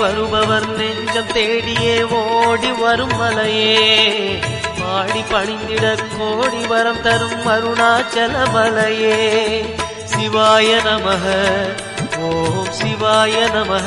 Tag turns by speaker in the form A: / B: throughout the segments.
A: வருபவர் நெஞ்சம் தேடியே ஓடி வரும் மலையே. பாடி பணிந்திட கோடி வரம் தரும் அருணாச்சல மலையே. சிவாய நமக ஓம் சிவாய நமக.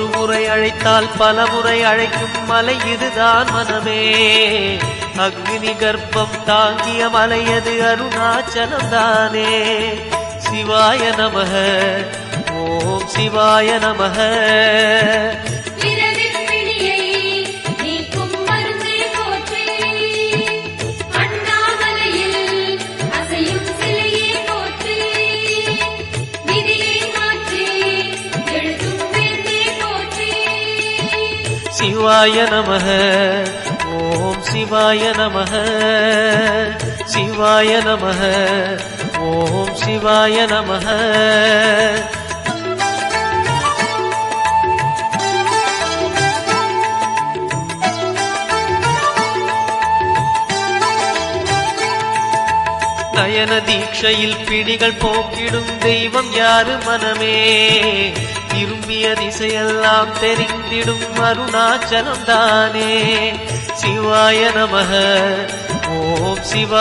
A: ஒரு முறை அழைத்தால் பல முறை அழைக்கும் மலை இதுதான் மனமே. அக்னி கர்ப்பம் தாங்கிய மலையது அருணாச்சலம் தானே சிவாய நமக ஓம் சிவாய நமக. சிவாய நமக. ஓம் சிவாய நமக. சிவாய நமக. ஓம் சிவாய நமக. நயன தீட்சையில் பிடிகள் போக்கிடும் தெய்வம் யாரு மனமே? திரும்பிய திசையெல்லாம் தெரிந்திடும் அருணாச்சலம் தானே சிவாய நமக. ஓம் சிவா